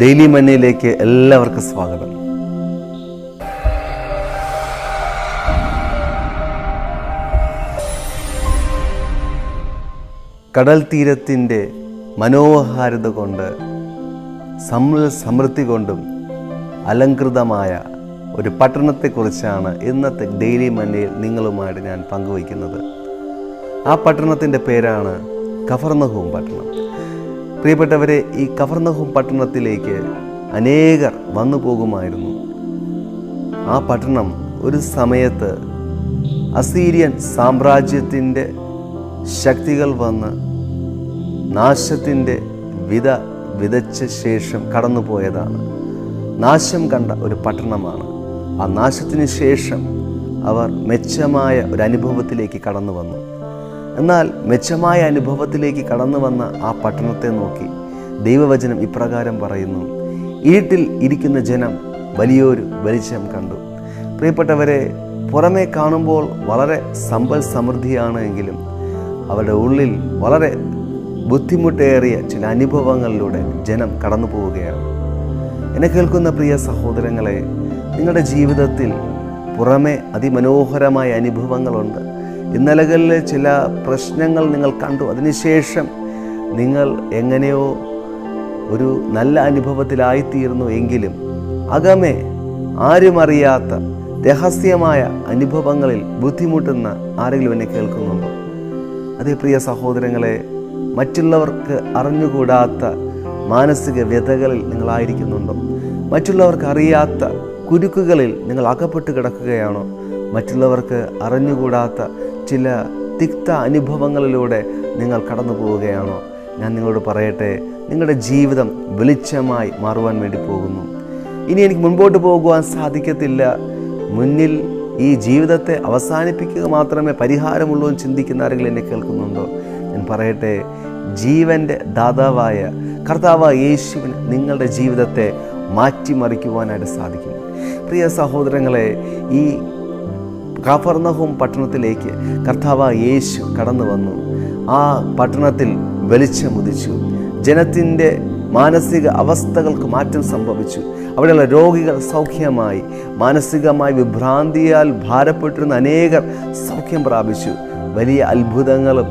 Daily മന്നയിലേക്ക് എല്ലാവർക്കും സ്വാഗതം. കടൽ തീരത്തിന്റെ മനോഹാരിത കൊണ്ട് സമൃ സമൃദ്ധി കൊണ്ടും അലങ്കൃതമായ ഒരു പട്ടണത്തെക്കുറിച്ചാണ് ഇന്നത്തെ ഡെയിലി മന്നയിൽ നിങ്ങളുമായിട്ട് ഞാൻ പങ്കുവയ്ക്കുന്നത്. ആ പട്ടണത്തിന്റെ പേരാണ് കഫർനഹൂം പട്ടണം. പ്രിയപ്പെട്ടവരെ ഈ കവർന്നഹും പട്ടണത്തിലേക്ക് അനേകർ വന്നു പോകുമായിരുന്നു. ആ പട്ടണം ഒരു സമയത്ത് അസീരിയൻ സാമ്രാജ്യത്തിന്റെ ശക്തികൾ വന്ന് നാശത്തിന്റെ വിത വിതച്ച ശേഷം കടന്നുപോയതാണ്. നാശം കണ്ട ഒരു പട്ടണമാണ്. ആ നാശത്തിന് ശേഷം അവർ മെച്ചമായ ഒരു അനുഭവത്തിലേക്ക് കടന്നു വന്നു. എന്നാൽ മെച്ചമായ അനുഭവത്തിലേക്ക് കടന്നു വന്ന ആ പട്ടണത്തെ നോക്കി ദൈവവചനം ഇപ്രകാരം പറയുന്നു. ഇരുട്ടിൽ ഇരിക്കുന്ന ജനം വലിയൊരു വെളിച്ചം കണ്ടു. പ്രിയപ്പെട്ടവരെ പുറമേ കാണുമ്പോൾ വളരെ സമ്പൽ സമൃദ്ധിയാണ് എങ്കിലും അവരുടെ ഉള്ളിൽ വളരെ ബുദ്ധിമുട്ടേറിയ ചില അനുഭവങ്ങളിലൂടെ ജനം കടന്നു പോവുകയാണ്. എന്നെ കേൾക്കുന്ന പ്രിയ സഹോദരങ്ങളെ നിങ്ങളുടെ ജീവിതത്തിൽ പുറമെ അതിമനോഹരമായ അനുഭവങ്ങളുണ്ട്. ഇന്നലകളിലെ ചില പ്രശ്നങ്ങൾ നിങ്ങൾ കണ്ടു. അതിനുശേഷം നിങ്ങൾ എങ്ങനെയോ ഒരു നല്ല അനുഭവത്തിലായിത്തീർന്നു എങ്കിലും അകമേ ആരും അറിയാത്ത രഹസ്യമായ അനുഭവങ്ങളിൽ ബുദ്ധിമുട്ടുന്ന ആരെങ്കിലും എന്നെ കേൾക്കുന്നുണ്ടോ? അതേ പ്രിയ സഹോദരങ്ങളെ മറ്റുള്ളവർക്ക് അറിഞ്ഞുകൂടാത്ത മാനസിക വ്യതകളിൽ നിങ്ങളായിരിക്കുന്നുണ്ടോ മറ്റുള്ളവർക്ക് അറിയാത്ത കുരുക്കുകളിൽ നിങ്ങൾ അകപ്പെട്ട് കിടക്കുകയാണോ? മറ്റുള്ളവർക്ക് അറിഞ്ഞുകൂടാത്ത ചില തിക്ത അനുഭവങ്ങളിലൂടെ നിങ്ങൾ കടന്നു പോവുകയാണോ? ഞാൻ നിങ്ങളോട് പറയട്ടെ നിങ്ങളുടെ ജീവിതം വെളിച്ചമായി മാറുവാൻ വേണ്ടി പോകുന്നു. ഇനി എനിക്ക് മുൻപോട്ട് പോകുവാൻ സാധിക്കത്തില്ല. മുന്നിൽ ഈ ജീവിതത്തെ അവസാനിപ്പിക്കുക മാത്രമേ പരിഹാരമുള്ളൂ എന്ന് ചിന്തിക്കുന്ന ആരെങ്കിലും എന്നെ കേൾക്കുന്നുണ്ടോ? ഞാൻ പറയട്ടെ ജീവന്റെ ദാതാവായ കർത്താവായ യേശുവിന് നിങ്ങളുടെ ജീവിതത്തെ മാറ്റിമറിക്കുവാനായിട്ട് സാധിക്കും. പ്രിയ സഹോദരങ്ങളെ ഈ കാഫർനഹും പട്ടണത്തിലേക്ക് കർത്താവ് യേശു കടന്നു വന്നു. ആ പട്ടണത്തിൽ വെളിച്ചമുദിച്ചു ജനത്തിന്റെ മാനസിക അവസ്ഥകൾക്ക് മാറ്റം സംഭവിച്ചു. അവിടെയുള്ള രോഗികൾ സൗഖ്യമായി മാനസികമായി വിഭ്രാന്തിയാൽ ഭാരപ്പെട്ടിരുന്ന അനേകർ സൗഖ്യം പ്രാപിച്ചു. വലിയ അത്ഭുതങ്ങളും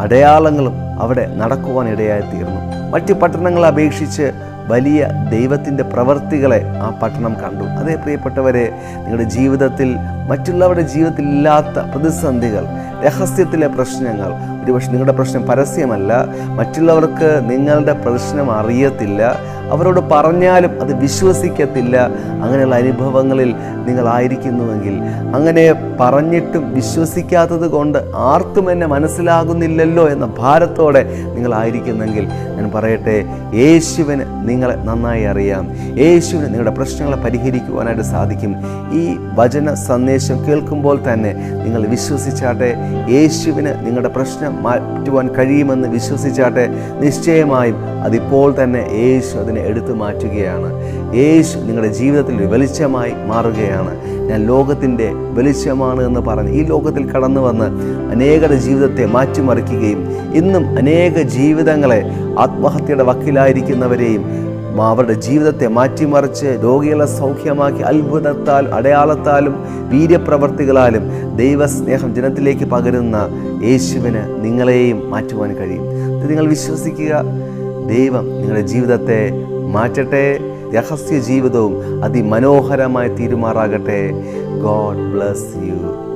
അടയാളങ്ങളും അവിടെ നടക്കുവാൻ ഇടയായിത്തീർന്നു മറ്റ് പട്ടണങ്ങളെ അപേക്ഷിച്ച് വലിയ ദൈവത്തിന്റെ പ്രവർത്തികളെ ആ പട്ടണം കണ്ടു. അതേ പ്രിയപ്പെട്ടവരെ നിങ്ങളുടെ ജീവിതത്തിൽ മറ്റുള്ളവരുടെ ജീവിതത്തിൽ ഇല്ലാത്ത പ്രതിസന്ധികൾ രഹസ്യത്തിലെ പ്രശ്നങ്ങൾ ഒരുപക്ഷെ നിങ്ങളുടെ പ്രശ്നം പരസ്യമല്ല മറ്റുള്ളവർക്ക് നിങ്ങളുടെ പ്രശ്നം അറിയത്തില്ല അവരോട് പറഞ്ഞാലും അത് വിശ്വസിക്കത്തില്ല. അങ്ങനെയുള്ള അനുഭവങ്ങളിൽ നിങ്ങളായിരിക്കുന്നുവെങ്കിൽ അങ്ങനെ പറഞ്ഞിട്ടും വിശ്വസിക്കാത്തത് കൊണ്ട് ആർക്കും എന്നെ മനസ്സിലാകുന്നില്ലല്ലോ എന്ന ഭാരത്തോടെ നിങ്ങളായിരിക്കുന്നെങ്കിൽ ഞാൻ പറയട്ടെ യേശുവിന് നിങ്ങളെ നന്നായി അറിയാം. യേശുവിന് നിങ്ങളുടെ പ്രശ്നങ്ങളെ പരിഹരിക്കുവാനായിട്ട് സാധിക്കും. ഈ വചന സന്ദേശം കേൾക്കുമ്പോൾ തന്നെ നിങ്ങൾ വിശ്വസിച്ചാട്ടെ യേശുവിന് നിങ്ങളുടെ പ്രശ്നം മാറ്റുവാൻ കഴിയുമെന്ന് വിശ്വസിച്ചാട്ടെ നിശ്ചയമായും അതിപ്പോൾ തന്നെ യേശു അതിനെ എടുത്തു മാറ്റുകയാണ്. യേശു നിങ്ങളുടെ ജീവിതത്തിൽ വെളിച്ചമായി മാറുകയാണ്. ഞാൻ ലോകത്തിന്റെ വെളിച്ചമാണ് എന്ന് പറഞ്ഞ് ഈ ലോകത്തിൽ കടന്നു വന്ന് അനേകരുടെ ജീവിതത്തെ മാറ്റിമറിക്കുകയും ഇന്നും അനേക ജീവിതങ്ങളെ ആത്മഹത്യയുടെ വക്കിലായിരിക്കുന്നവരെയും അവരുടെ ജീവിതത്തെ മാറ്റിമറിച്ച് രോഗികളെ സൗഖ്യമാക്കി അത്ഭുതത്താൽ അടയാളത്താലും വീര്യപ്രവർത്തികളാലും ദൈവസ്നേഹം ജനത്തിലേക്ക് പകരുന്ന യേശുവിന് നിങ്ങളെയും മാറ്റുവാൻ കഴിയും. നിങ്ങൾ വിശ്വസിക്കുക. ദൈവം നിങ്ങളുടെ ജീവിതത്തെ മാറ്റട്ടെ. രഹസ്യ ജീവിതവും അതിമനോഹരമായി തീരുമാറാകട്ടെ. God bless you.